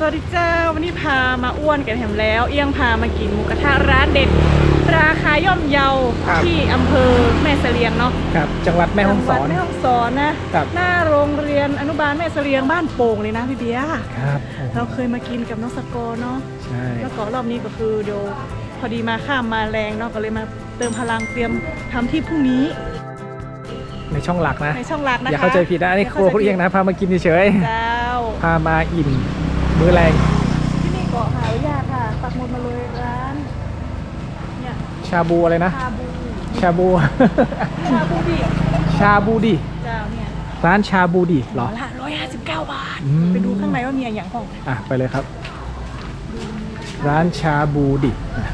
สวัสดีเจ้าวันนี้พามาอ้วนกันแถมแล้ว เอี้ยงพามากินหมูกระทะร้านเด็ด ราคาย่อมเยาครับ ที่อำเภอแม่เสลียงเนาะครับ จังหวัดแม่ฮ่องสอน จัหวัดแม่ฮ่องสอนนะครับ หน้าโรงเรียนอนุบาลแม่เสลียงบ้านโป่งเลยนะพี่เบียร์ครับโอ้โหเราเคยมากินกับน้องสกอร์เนาะใช่แล้วก็รอบนี้ก็คือเดี๋ยวพอดีมาข้ามมาแรงเนาะก็เลยมาเติมพลังเตรียมทำที่พรุ่งนี้ในช่องหลักนะ ในช่องหลักนะคะอย่าเข้าใจผิดนะอันนี้ครัวคุณเอียงนะพามากินเฉยเจ้า ๆพามาอิ่ม มื้อแรงที่นี่เกาะหาวิทยาค่ะปักหมุดมาเลยร้านเนี่ยชาบูอะไรนะ ชาบูชาบู ชาบูดิชาบูดิเจ้าเนี่ยร้านชาบูดิเหรอ ละร้อยห้าสิบเก้าบาท อืม ไปดูข้างในว่ามีอะไรอย่างของอะ ไปเลยครับ ร้านชาบูดิอะ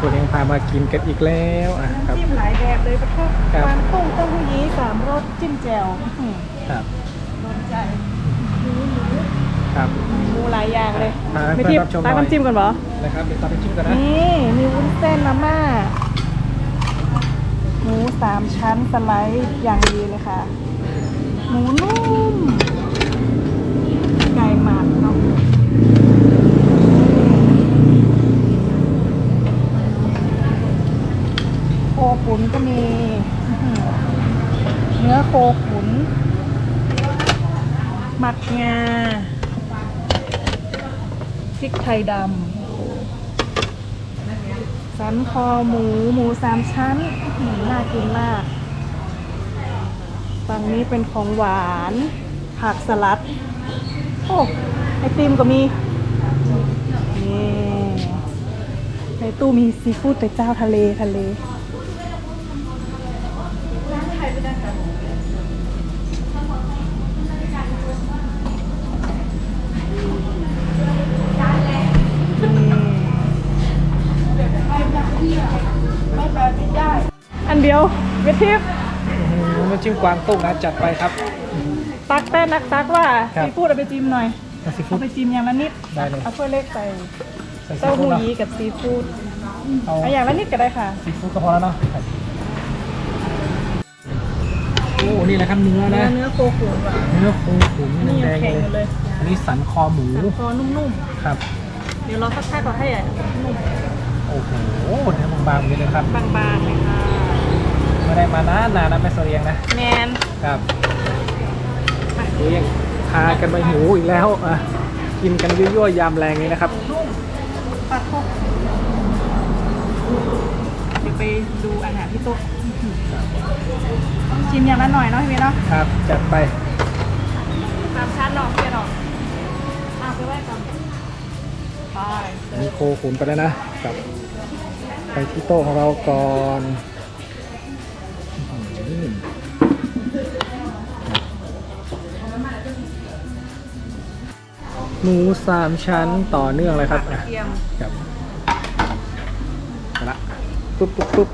คุณเองพามากินกันอีกแล้วอะครับ น้ำจิ้มหลายแบบเลยประเทศครับ วางตุ้งเต้าหู้ยี้สามรสจิ้มแจ่วอื้อหือครับโดนใจหมูหมู ครับ หมูหลายอย่างเลยอ่าให้ไม่เพื่ทิอนพรับชมหน่ตัอยกน้ำจิ้มก่อนเหรอนะครับเดี๋ยวตามไปชิมกันนะนี่มีวุ้นเส้นมาม่าหมูสามชั้นสไลด์อย่างดีเลยค่ะ หมูนุ่ม ไก่หมักเนาะโคขุนก็มีอื้อหือเนื้อโคขุน หมักงาพ ริกไทยดำสันคอหมู หมูสามชั้นน่ากินมาก ฝั่งนี้เป็นของหวาน ผักสลัด โอ้ไอติมก็มีนี่ในตู้มีซีฟู้ดแต่เจ้าทะเลทะเลอั นเดียวเวทีฟอืมน้ำจิ้มกวางตุ้งนะจัดไปครับ ตักแต่นักตักว่าครับ ซีฟู้ดเอาไปจิ้มหน่อยเอาซีฟู้เอาด ไปจิ้มอย่างละนิดได้เลย เอาถ้วยเล็กใส่ใส่ซีเต้าฟู้หู้ดเนาะยี้กับซีฟู้ดเอาเอาอย่างละนิดก็ได้ค่ะ ซีฟู้ดก็พอแล้วเนาะครับโอ้นี่แหละครับเนื้อเนื้อนะเนื้อโคขุนว่ะเนื้อโคขุนนี่แดยังงแข็งๆอยู่เลเลยยอันนี้สันคอหมูสันคอนุ่มครับ ๆ เดี๋ยวเราสักพักก็ให้อะนุ่มโอ้โหเนื้อบางๆเลยนะครับบางๆเลยค่ะไม่ได้มานานนานนะแม่เสรียงนะแมนครับเรียงพากันมาหิวอีกแล้วอะกินกันยั่วๆยามแรงนี้นะครับนุ่มปัดโคกเดี๋ยวไปดูอาหารที่โต๊ะชิมอย่างละหน่อยเนาะพี่เนาะครับจัดไปตามชั้นเนาะพี่เนาะอะไปไหว้กันไปอันนี้โคขุนไปแล้วนะกลับ ไปที่โต๊ะของเราก่อนหมูสามชั้นต่อเนื่องเลยครับกระเทียมครับไปละปุ๊บปุ๊บปุ๊บ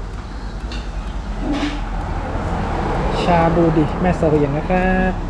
ชาบูดิแม่เสรียงนะครับ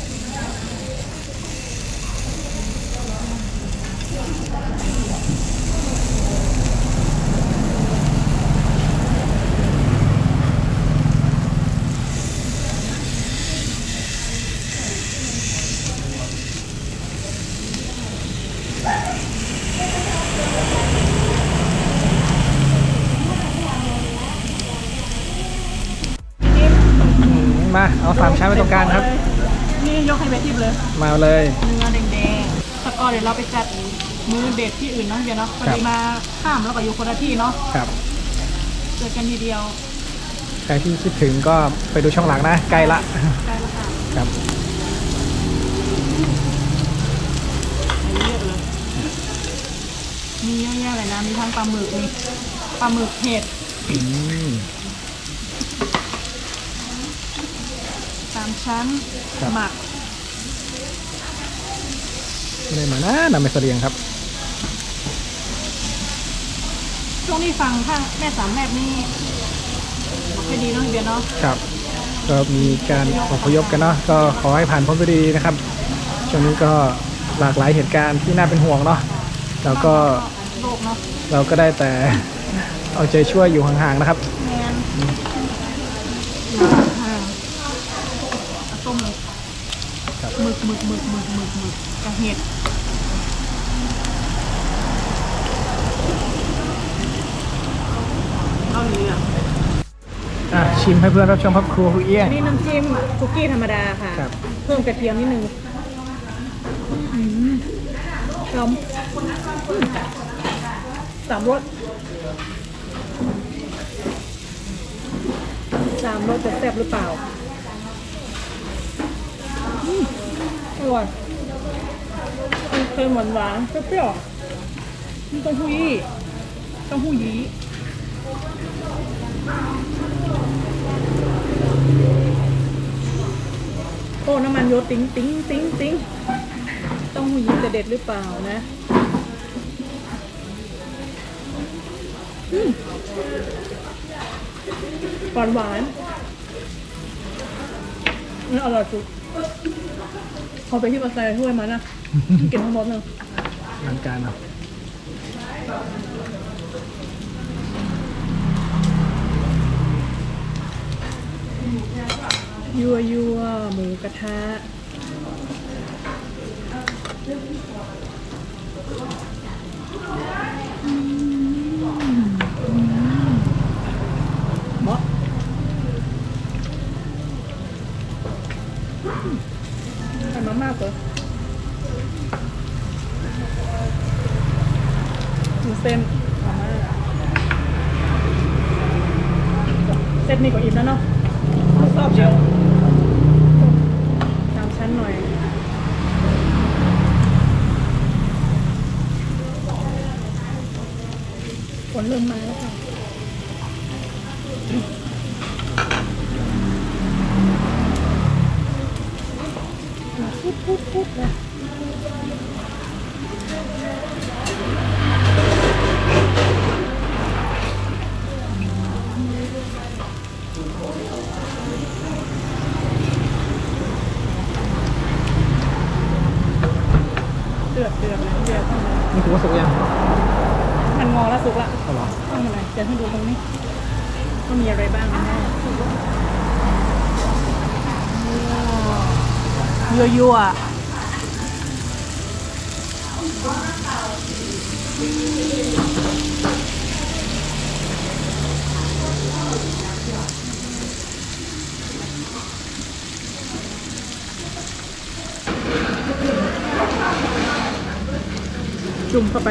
เอาสามชั้นไปตรงกลางครับ นี่ยกให้เบทิปเลย มาเลยเนื้อแดงๆแล้วก็เดี๋ยวเราไปจัดมือเด็ดที่อื่นเนาะเดี๋ยวเนาะพอครัดีบมาข้ามแล้วก็อยู่คนละที่เนาะครับเจอกันทีเดียวใครที่คิดถึงก็ไปดูช่องหลังนะใกล้ละใกล้แล้วค่ะครับอันนี้เยอะเลยมีเยอะแยะเลยนะมีทั้งปลาหมึกมีปลาหมึกเห็ด อืม สาม ชั้น ครับ หมักไม่ได้มานะนำไปเสรียงครับ ช่วงนี้ฟังข้างแม่สามแม่นี่บอกให้ดีเนาะเบียร์เนาะครับ ก็มีการอพยพกันเนาะก็ขอให้ผ่านพ้นไปดีนะครับ ช่วงนี้ก็หลากหลายเหตุการณ์ที่น่าเป็นห่วงเนาะแล้วก็โลกเนาะเราก็ได้แต่ เอาใจช่วยอยู่ห่างๆนะครับ แมน อ่าเอาต้มเลย ครับ หมึกหมึกหมึกหมึกหมึกหมึกกระเห็ดเอานี้อะอะชิมให้เพื่อนรับชมครับครัวคุยเอี้ยงอันนี้น้ำจิ้มคุกกี้ธรรมดาค่ะ ครับ เพิ่มกระเทียมนิดนึงอืมหอมอืมสามรสสามรสจะแซ่บหรือเปล่าอืม อร่อยเค็มๆหวานเปรี้ยวๆนี่เต้าหู้ยี่เต้าหู้ยี้โอ้น้ำมันโยติ้งติ้งติ้งติ้งต้องหูยิงจะเด็ดหรือเปล่านะอืมหวานหวาน นี่อร่อยสุดเอาไปที่มาใส่ถ้วยมานะกินทั้งหมดเลยทางการเนาะยัวยัวหมูกระทะ มีอะไรบ้างนะแม่ยั่วยั่วจุ่มเข้าไป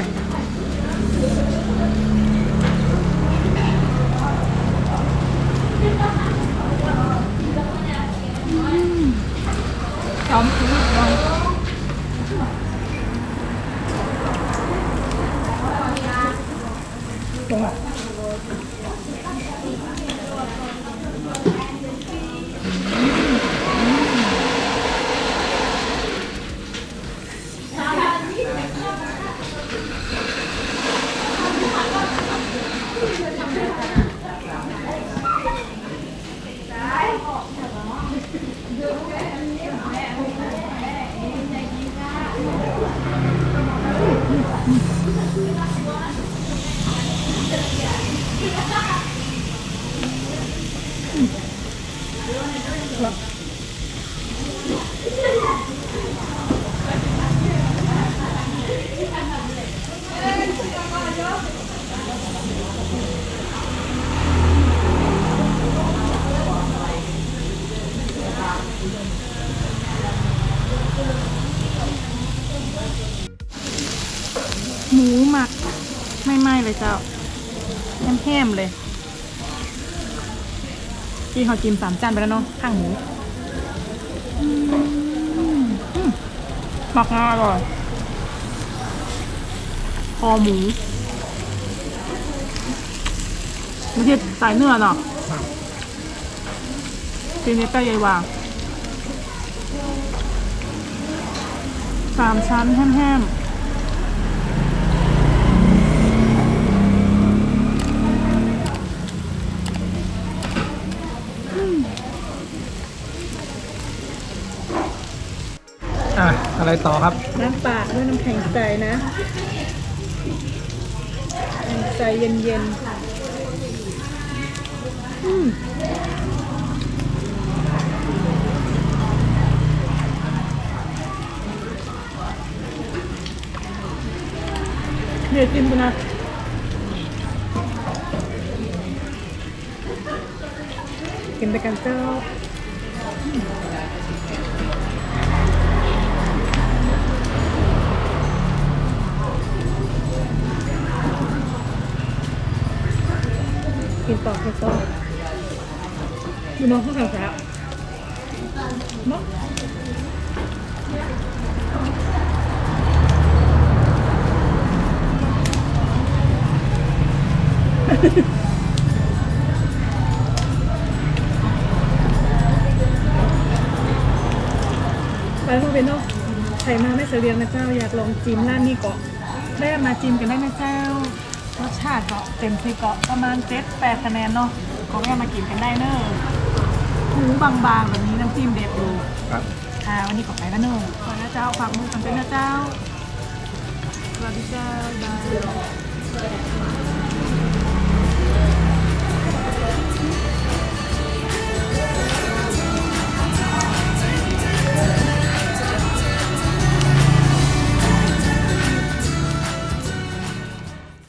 หอ เจ้าแห้มๆเลยที่เขาจิ้มสามจานไปแล้วเนาะข้างหมูหมักงาอร่อยคอหมูไม่ใช่สายเนื้อเนาะทีนี้แป้ใหญ่วางสามชั้นแห้มๆ อะไรต่อครับ น้ำปลาด้วยน้ำแข็งใสนะแข็งใสเย็นๆอืมเดี๋ยวกินไปนะ น้องข้าวสาวเนาะไปพ่อเป็นเนาะใครมาไม่เคยเรียนนะเจ้า อยากลองจิ้มร้านนี้ก่อนได้มาจิ้มกันได้นะเจ้ารสชาติก็เต็มที่ก็ประมาณเจ็ดแปดคะแนนเนาะก็แวะมากินกันได้เนอะ หมูบางๆแบบนี้น้ำจิ้มเด็ดดูครับอ่าวันนี้ขอไปแล้วเนอะขอนะเจ้าฝากมือกันเป็นนะเจ้าสวัสดีเจ้าบาย